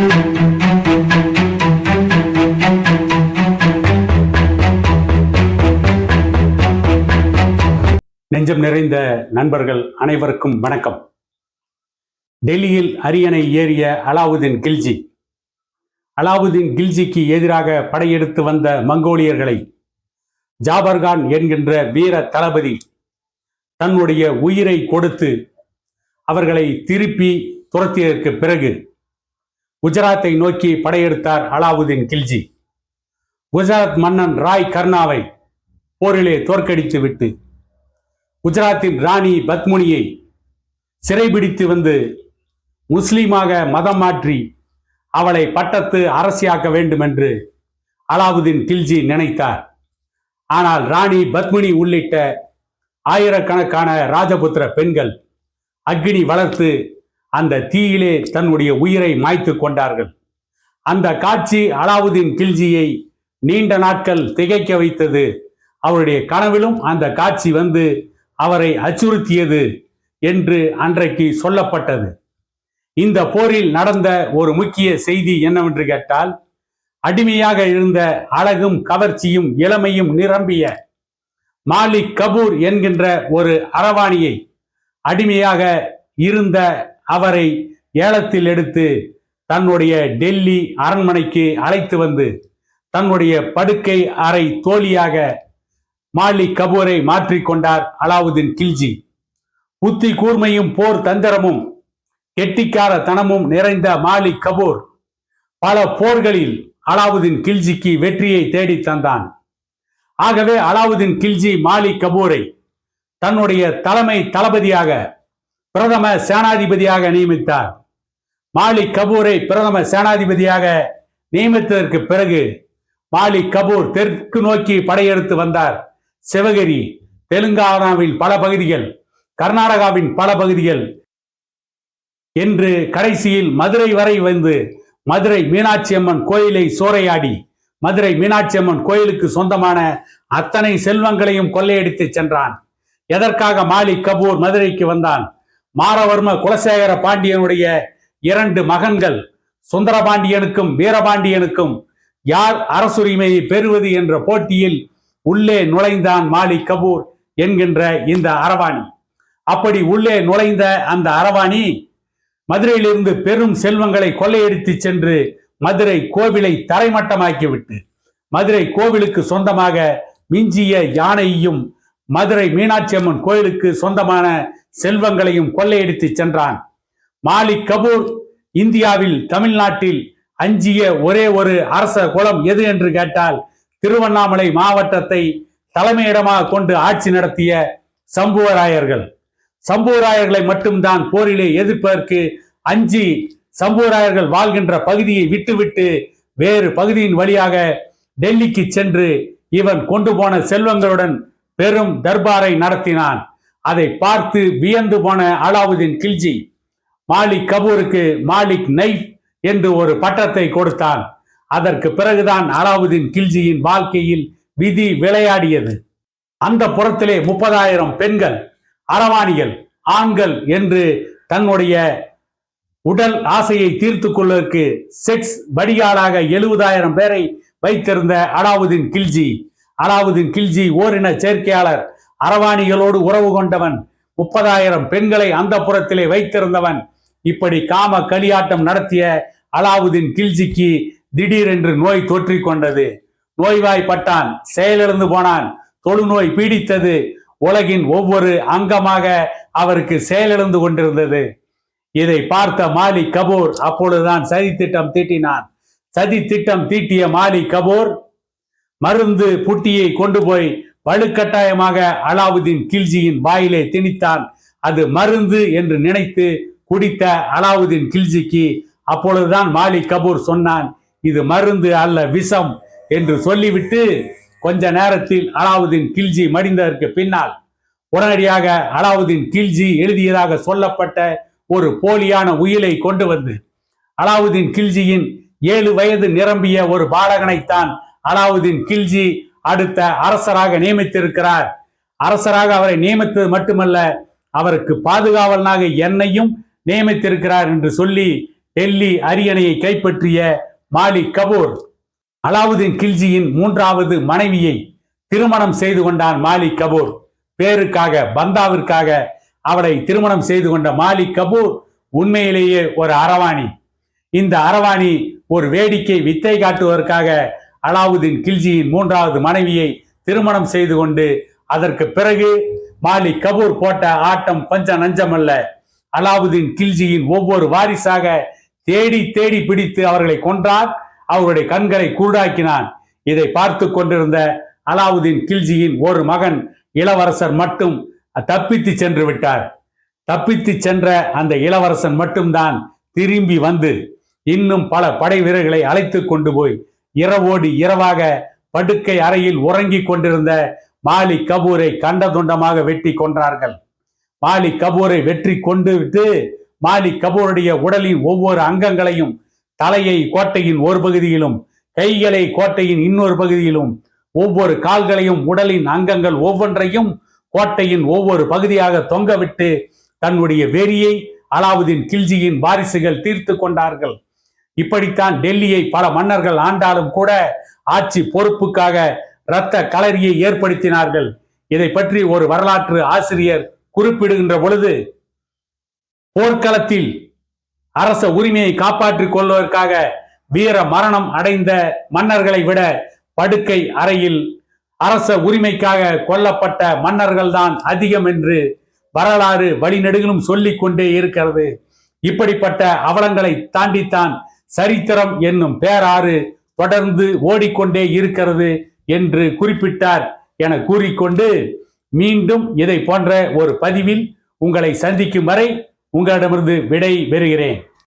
நெஞ்சம் நிறைந்த நண்பர்கள் அனைவருக்கும் வணக்கம். டெல்லியில் அரியணை ஏறிய அலாவுதீன் கில்ஜி. அலாவுதீன் கில்ஜிக்கு எதிராக படையெடுத்து வந்த மங்கோலியர்களை ஜாபர்கான் என்கின்ற வீர தளபதி தன்னுடைய உயிரை கொடுத்து அவர்களை திருப்பி துரத்தியதற்கு பிறகு குஜராத்தை நோக்கி படையெடுத்தார் அலாவுதீன் கில்ஜி. குஜராத் மன்னன் ராய் கர்ணாவை போரிலே தோற்கடித்து விட்டு குஜராத்தின் ராணி பத்முனியை சிறைபிடித்து வந்து முஸ்லீமாக மதம் மாற்றி அவளை பட்டத்து அரசியாக்க வேண்டும் என்று அலாவுதீன் கில்ஜி நினைத்தார். ஆனால் ராணி பத்மினி உள்ளிட்ட ஆயிரக்கணக்கான ராஜபுத்திர பெண்கள் அக்னி வளர்த்து அந்த தீயிலே தன்னுடைய உயிரை மாய்த்து கொண்டார்கள். அந்த காட்சி அலாவுதீன் கில்ஜியை நீண்ட நாட்கள் திகைக்க வைத்தது. அவருடைய கனவிலும் அந்த காட்சி வந்து அவரை அச்சுறுத்தியது என்று அன்றைக்கு சொல்லப்பட்டது. இந்த போரில் நடந்த ஒரு முக்கிய செய்தி என்னவென்று கேட்டால் அடிமையாக இருந்த அழகும் கவர்ச்சியும் இளமையும் நிரம்பிய மாலிக் கபூர் என்கின்ற ஒரு அரவாணியை அடிமையாக இருந்த அவரை ஏலத்தில் எடுத்து தன்னுடைய டெல்லி அரண்மனைக்கு அழைத்து வந்து தன்னுடைய படுக்கை அறை தோழியாக மாலிக் கபூரை மாற்றிக்கொண்டார் அலாவுதீன் கில்ஜி. புத்தி கூர்மையும் போர் தந்திரமும் கெட்டிக்கார தனமும் நிறைந்த மாலிக் கபூர் பல போர்களில் அலாவுதீன் கில்ஜிக்கு வெற்றியை தேடி தந்தான். ஆகவே அலாவுதீன் கில்ஜி மாலிக் கபூரை தன்னுடைய தலைமை தளபதியாக பிரதம சேனாதிபதியாக நியமித்தார். மாலிக் கபூரை பிரதம சேனாதிபதியாக நியமித்ததற்கு பிறகு மாலிக் கபூர் தெற்கு நோக்கி படையெடுத்து வந்தார். சிவகிரி தெலுங்கானாவின் பல பகுதிகள் கர்நாடகாவின் பல பகுதிகள். என்று கடைசியில் மதுரை வரை வந்து மதுரை மீனாட்சி அம்மன் கோயிலை சூறையாடி மதுரை மீனாட்சி அம்மன் கோயிலுக்கு சொந்தமான அத்தனை செல்வங்களையும் கொள்ளையடித்து சென்றான். எதற்காக மாலிக் கபூர் மதுரைக்கு வந்தான்? மாரவர்ம குலசேகர பாண்டியனுடைய இரண்டு மகன்கள் சுந்தரபாண்டியனுக்கும் வீரபாண்டியனுக்கும் யார் அரசுரிமையை பெறுவது என்ற போட்டியில் உள்ளே நுழைந்தான் மாலி கபூர் என்கின்ற இந்த அரவாணி. அப்படி உள்ளே நுழைந்த அந்த அரவாணி மதுரையிலிருந்து பெரும் செல்வங்களை கொள்ளையடித்து சென்று மதுரை கோவிலை தரைமட்டமாக்கிவிட்டு மதுரை கோவிலுக்கு சொந்தமாக மிஞ்சிய யானையையும் மதுரை மீனாட்சி அம்மன் கோயிலுக்கு சொந்தமான செல்வங்களையும் கொள்ளையடித்து சென்றான். மாலிக் கபூர் இந்தியாவில் தமிழ்நாட்டில் அஞ்சிய ஒரே ஒரு அரச குலம் எது என்று கேட்டால் திருவண்ணாமலை மாவட்டத்தை தலைமையிடமாக கொண்டு ஆட்சி நடத்திய சம்புவராயர்கள். சம்புவராயர்களை மட்டும்தான் போரிலே எதிர்ப்பதற்கு அஞ்சி சம்புவராயர்கள் வாழ்கின்ற பகுதியை விட்டுவிட்டு வேறு பகுதியின் வழியாக டெல்லிக்கு சென்று இவன் கொண்டு போன செல்வங்களுடன் பெரும் தர்பாரை நடத்தினான். அதை பார்த்து வியந்து போன அலாவுதீன் கில்ஜி மாலிக் கபூருக்கு மாலிக் நைஃப் என்று ஒரு பட்டத்தை கொடுத்தான். அதற்கு பிறகுதான் அலாவுதீன் கில்ஜியின் வாழ்க்கையில் விதி விளையாடியது. அந்த புறத்திலே முப்பதாயிரம் பெண்கள் அரவாணிகள் ஆண்கள் என்று தன்னுடைய உடல் ஆசையை தீர்த்து கொள்வதற்கு செக்ஸ் வடிகாலாக எழுபதாயிரம் பேரை வைத்திருந்த அலாவுதீன் கில்ஜி. அலாவுதீன் கில்ஜி ஓரின சேர்க்கையாளர். அரவாணிகளோடு உறவு கொண்டவன். முப்பதாயிரம் பெண்களை அந்த புறத்திலே வைத்திருந்தவன். இப்படி காம களியாட்டம் நடத்திய அலாவுதீன் கில்ஜிக்கு திடீரென்று நோய் தொற்றிக்கொண்டது. நோய்வாய்ப்பட்டான் செயலிழந்து போனான் தொழுநோய் பீடித்தது. உலகின் ஒவ்வொரு அங்கமாக அவருக்கு செயலிழந்து கொண்டிருந்தது. இதை பார்த்த மாலிக் கபூர் அப்பொழுதுதான் சதி திட்டம் தீட்டினான். சதி திட்டம் தீட்டிய மாலிக் கபூர் மருந்து புட்டியை கொண்டு போய் வலுக்கட்டாயமாக அலாவுதீன் கில்ஜியின் வாயிலே திணித்தான். அது மருந்து என்று நினைத்து குடித்த அலாவுதீன் கில்ஜிக்கு அப்பொழுதுதான் மாலிக் கபூர் சொன்னான் இது மருந்து அல்ல விஷம் என்று சொல்லிவிட்டு கொஞ்ச நேரத்தில் அலாவுதீன் கில்ஜி மடிந்ததற்கு பின்னால் உடனடியாக அலாவுதீன் கில்ஜி எழுதியதாக சொல்லப்பட்ட ஒரு போலியான உயிலை கொண்டு வந்து அலாவுதீன் கில்ஜியின் ஏழு வயது நிரம்பிய ஒரு பாலகனைத்தான் அலாவுதீன் கில்ஜி அடுத்த அரசராக நியமித்திருக்கிறார். அரசராக அவரை நியமித்தது மட்டுமல்ல அவருக்கு பாதுகாவலனாக என்னையும் நியமித்திருக்கிறார் என்று சொல்லி டெல்லி அரியணையை கைப்பற்றிய மாலிக் கபூர். அலாவுதீன் கில்ஜியின் மூன்றாவது மனைவியை திருமணம் செய்து கொண்டான் மாலிக் கபூர். பேருக்காக பந்தாவிற்காக அவளை திருமணம் செய்து கொண்ட மாலிக் கபூர் உண்மையிலேயே ஒரு அரவாணி. இந்த அரவாணி ஒரு வேடிக்கை வித்தை காட்டுவதற்காக அலாவுதீன் கில்ஜியின் மூன்றாவது மனைவியை திருமணம் செய்து கொண்டு அதற்கு பிறகு மாலிக் கபூர் போட்ட ஆட்டம் பஞ்ச நஞ்சமல்ல. அலாவுதீன் கில்ஜியின் ஒவ்வொரு வாரிசாக தேடி தேடி பிடித்து அவர்களை கொன்றார் அவருடைய கண்களை குருடாக்கினான். இதை பார்த்து கொண்டிருந்த அலாவுதீன் கில்ஜியின் ஒரு மகன் இளவரசர் மட்டும் தப்பித்து சென்று விட்டார். தப்பித்து சென்ற அந்த இளவரசன் மட்டும்தான் திரும்பி வந்து இன்னும் பல படை வீரர்களை அழைத்து கொண்டு போய் இரவோடு இரவாக படுக்கை அறையில் உறங்கிக் கொண்டிருந்த மாலிக் கபூரை கண்ட துண்டமாக வெட்டி கொன்றார்கள். மாலிக் கபூரை வெற்றி கொண்டு விட்டு மாலிக் கபூருடைய உடலின் ஒவ்வொரு அங்கங்களையும் தலையை கோட்டையின் ஒரு பகுதியிலும் கைகளை கோட்டையின் இன்னொரு பகுதியிலும் ஒவ்வொரு கால்களையும் உடலின் அங்கங்கள் ஒவ்வொன்றையும் கோட்டையின் ஒவ்வொரு பகுதியாக தொங்கவிட்டு தன்னுடைய வெறியை அலாவுதீன் கில்ஜியின் வாரிசுகள் தீர்த்து கொண்டார்கள். இப்படித்தான் டெல்லியை பல மன்னர்கள் ஆண்டாலும் கூட ஆட்சி பொறுப்புக்காக இரத்த களரியை ஏற்படுத்தினார்கள். இதை பற்றி ஒரு வரலாற்று ஆசிரியர் குறிப்பிடுகின்ற பொழுது போர்க்களத்தில் அரச உரிமையை காப்பாற்றிக் கொள்வதற்காக வீர மரணம் அடைந்த மன்னர்களை விட படுக்கை அறையில் அரச உரிமைக்காக கொல்லப்பட்ட மன்னர்கள் தான் அதிகம் என்று வரலாறு வழிநெடுகிலும் சொல்லிக் கொண்டே இருக்கிறது. இப்படிப்பட்ட அவலங்களை தாண்டித்தான் சரித்திரம் என்னும் பேராறு தொடர்ந்து ஓடிக்கொண்டே இருக்கிறது என்று குறிப்பிட்டார் என கூறிக்கொண்டு மீண்டும் இதை போன்ற ஒரு பதிவில் உங்களை சந்திக்கும் வரை உங்களிடமிருந்து விடை பெறுகிறேன்.